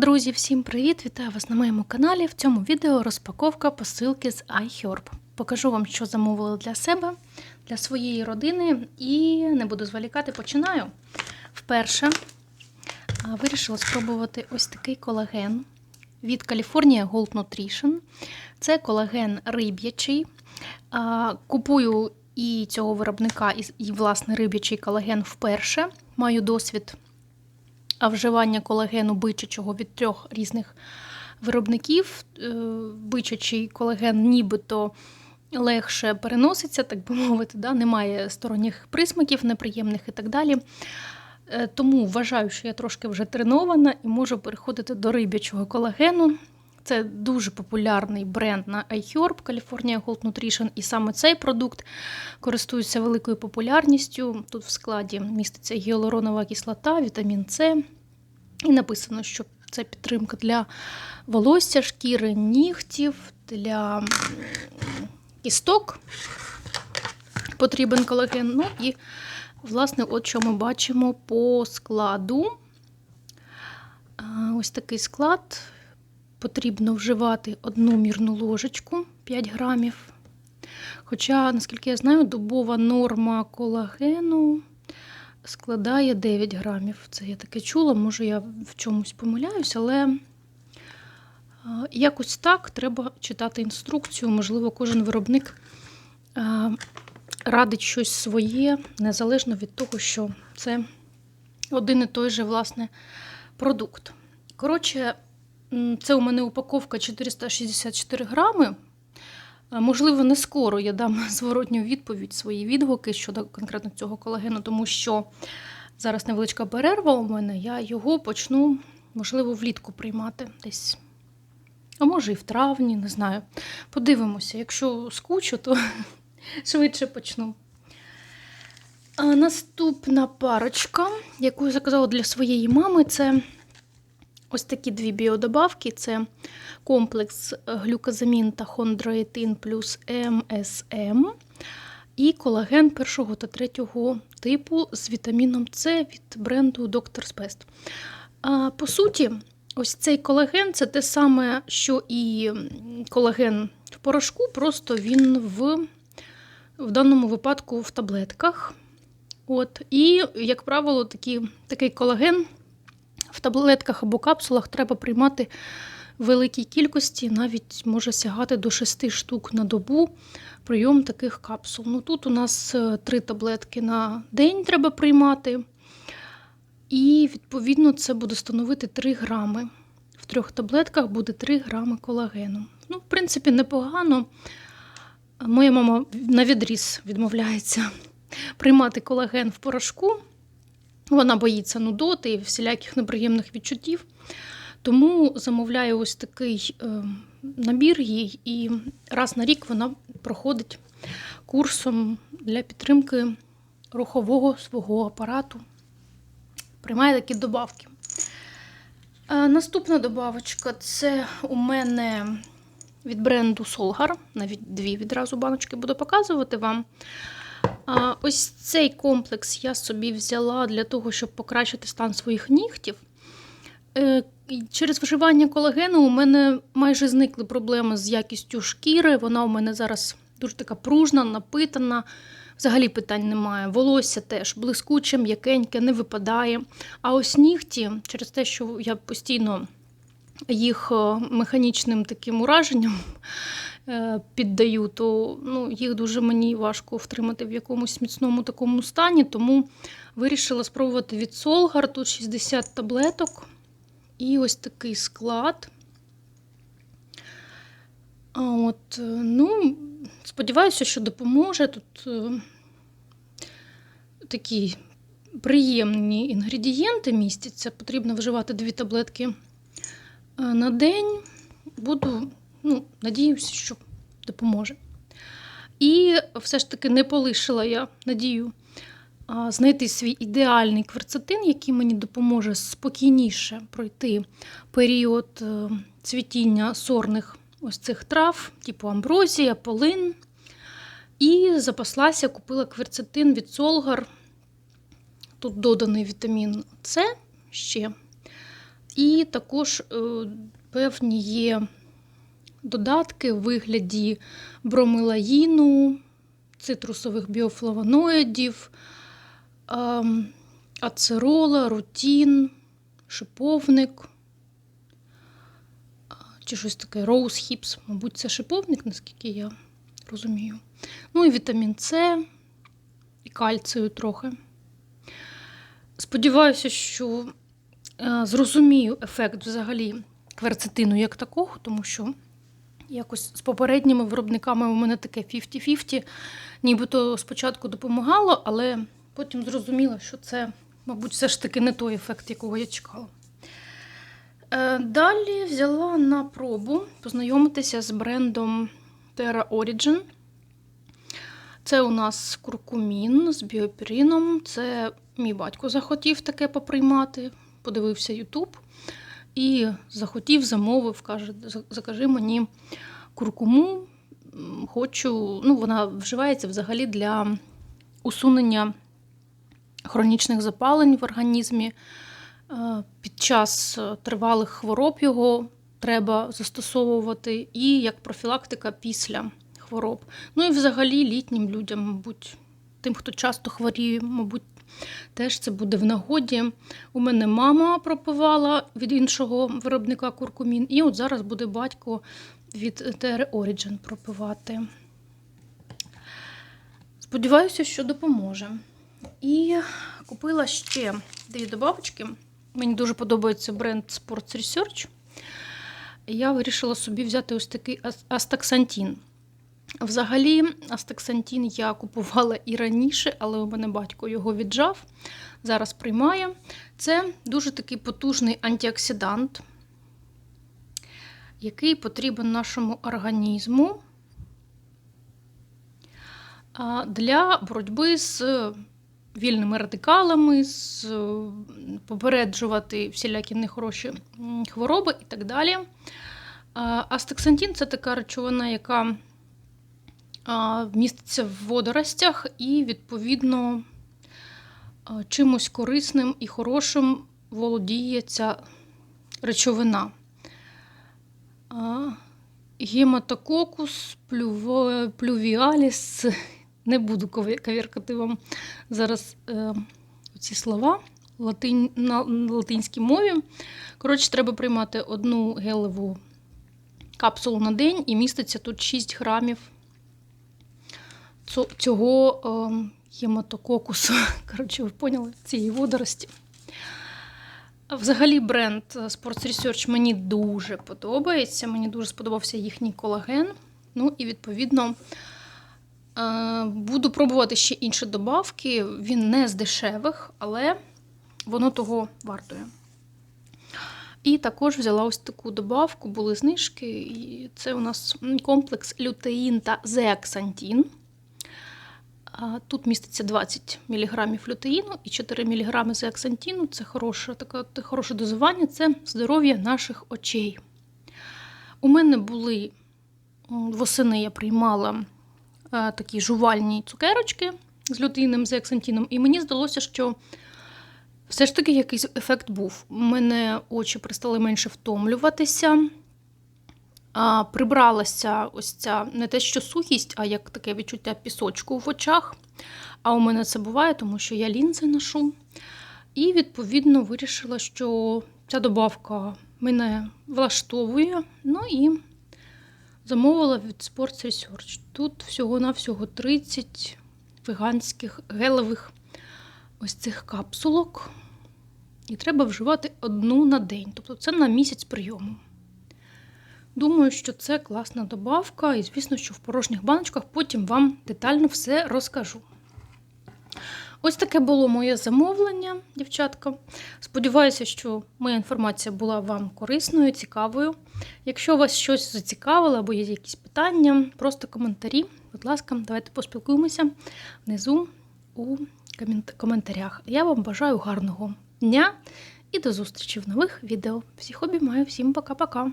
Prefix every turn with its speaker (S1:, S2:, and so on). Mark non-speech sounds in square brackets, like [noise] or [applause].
S1: Друзі, всім привіт! Вітаю вас на моєму каналі. В цьому відео розпаковка посилки з iHerb. Покажу вам, що замовила для себе, для своєї родини, і не буду зволікати, починаю. Вперше вирішила спробувати ось такий колаген від California Gold Nutrition. Це колаген риб'ячий. Купую і цього виробника, і, власне риб'ячий колаген вперше. Маю досвід а вживання колагену бичачого від трьох різних виробників. Е, Бичачий колаген нібито легше переноситься, так би мовити, да? немає сторонніх присмаків, неприємних і так далі. Е, Тому вважаю, що я трошки вже тренована і можу переходити до риб'ячого колагену. Це дуже популярний бренд на iHerb California Gold Nutrition, і саме цей продукт користується великою популярністю. Тут в складі міститься гіалуронова кислота, вітамін С. І написано, що це підтримка для волосся, шкіри, нігтів, для кісток. Потрібен колаген. Ну і, власне, от що ми бачимо по складу. Ось такий склад. Потрібно вживати одну мірну ложечку 5 грамів. Хоча, наскільки я знаю, добова норма колагену складає 9 грамів. Це я таке чула, може я в чомусь помиляюсь, але якось так треба читати інструкцію. Можливо, кожен виробник радить щось своє, незалежно від того, що це один і той же власне продукт. Коротше, це у мене упаковка 464 грами. Можливо, не скоро я дам [laughs] зворотню відповідь, свої відгуки щодо конкретно цього колагену, тому що зараз невеличка перерва у мене, я його почну, можливо, влітку приймати десь. А може і в травні, не знаю. Подивимося, якщо скучу, то [laughs] швидше почну. А Наступна парочка, яку я заказала для своєї мами, це ось такі дві біодобавки. Це комплекс глюкозамін та хондроїтин плюс МСМ і колаген першого та третього типу з вітаміном С від бренду Doctor's Best. А, По суті, ось цей колаген це те саме, що і колаген в порошку, просто він в, в даному випадку в таблетках. От. І, як правило, такі, такий колаген в таблетках або капсулах треба приймати великій кількості, навіть може сягати до 6 штук на добу прийом таких капсул. Ну, Тут у нас 3 таблетки на день треба приймати. І, відповідно, це буде становити 3 грами. В трьох таблетках буде 3 грами колагену. Ну, в принципі, непогано. Моя мама на відріз відмовляється [laughs] приймати колаген в порошку. Вона боїться нудоти і всіляких неприємних відчуттів. Тому замовляю ось такий е, набір їй, і раз на рік вона проходить курсом для підтримки рухового свого апарату. Приймає такі добавки. Е, наступна добавочка це у мене від бренду Solgar. Навіть дві відразу баночки буду показувати вам. Ось цей комплекс я собі взяла для того, щоб покращити стан своїх нігтів. Е, через вживання колагену у мене майже зникли проблеми з якістю шкіри. Вона у мене зараз дуже така пружна, напитана. Взагалі питань немає. Волосся теж блискуче, м'якеньке, не випадає. А ось нігті, через те, що я постійно їх е, механічним таким ураженням піддаю, то ну, їх дуже мені важко втримати в якомусь міцному такому стані, тому вирішила спробувати від Solgar. Тут 60 таблеток і ось такий склад. От, е, ну, Сподіваюся, що допоможе. Тут е, такі приємні інгредієнти містяться. Потрібно вживати дві таблетки на день. Буду Ну, надіюся, що допоможе. І все ж таки не полишила я надію знайти свій ідеальний кверцетин, який мені допоможе спокійніше пройти період е, цвітіння сорних ось цих трав, типу амброзія, полин. І запаслася, купила кверцетин від Солгар. Тут доданий вітамін С ще. І також е, певні є додатки в вигляді бромелаїну, цитрусових біофлавоноїдів, ем, ацерола, рутін, шиповник. Чи щось таке Rose Hips, мабуть, це шиповник, наскільки я розумію. Ну і вітамін С, і кальцію трохи. Сподіваюся, що е, зрозумію ефект взагалі кверцетину як такого, тому що якось з попередніми виробниками у мене таке 50-50. Нібито спочатку допомагало, але потім зрозуміла, що це, мабуть, все ж таки не той ефект, якого я чекала. Е, Далі взяла на пробу познайомитися з брендом Terra Origin. Це у нас куркумін з біопіріном. Це мій батько захотів таке поприймати, подивився Ютуб і захотів, замовив, каже, закажи мені куркуму. Хочу, ну, вона вживається взагалі для усунення хронічних запалень в організмі. Е, Під час е, тривалих хвороб його треба застосовувати, і як профілактика після хвороб. Ну і взагалі літнім людям, мабуть, тим, хто часто хворіє, мабуть, теж це буде в нагоді. У мене мама пропивала від іншого виробника куркумін, і от зараз буде батько від TR Origin пропивати. Сподіваюся, що допоможе. І купила ще дві добавочки. Мені дуже подобається бренд Sports Research. Я вирішила собі взяти ось такий астаксантін. Взагалі, астаксантін я купувала і раніше, але у мене батько його віджав. Зараз приймає. Це дуже такий потужний антиоксидант, який потрібен нашому організму для боротьби з вільними радикалами, з е, попереджувати всілякі нехороші хвороби і так далі. А, Астаксантин це така речовина, яка міститься в водоростях і, відповідно, чимось корисним і хорошим володіє ця речовина. Гематококус, плювіаліс. Не буду кавіркати вам зараз е, ці слова латинь, на латинській мові. Коротше, треба приймати одну гелеву капсулу на день і міститься тут 6 грамів цього е, гематококусу. [laughs] Коротше, ви поняли, цієї водорості. Взагалі, бренд е, Sports Research мені дуже подобається. Мені дуже сподобався їхній колаген. Ну і відповідно е, буду пробувати ще інші добавки. Він не з дешевих, але воно того вартує. І також взяла ось таку добавку, були знижки. І це у нас комплекс лютеїн та зеаксантін. Тут міститься 20 мг лютеїну і 4 мг зеаксантіну. Це хороше, таке, хороше дозування, це здоров'я наших очей. У мене були восени, я приймала е, такі жувальні цукерочки з лютеїном, зеаксантіном, і мені здалося, що все ж таки якийсь ефект був. У мене очі перестали менше втомлюватися. А, прибралася ось ця не те, що сухість, а як таке відчуття пісочку в очах. А у мене це буває, тому що я лінзи ношу. І, відповідно, вирішила, що ця добавка мене влаштовує. Ну і замовила від Sports Research. Тут всього-навсього 30 веганських гелевих ось цих капсулок. І треба вживати одну на день. Тобто це на місяць прийому. Думаю, що це класна добавка, і звісно, що в порожніх баночках потім вам детально все розкажу. Ось таке було моє замовлення, дівчатка. Сподіваюся, що моя інформація була вам корисною, цікавою. Якщо вас щось зацікавило або є якісь питання, просто коментарі. Будь ласка, давайте поспілкуємося внизу у коментарях. Я вам бажаю гарного дня і до зустрічі в нових відео. Всіх обіймаю, всім пока-пока!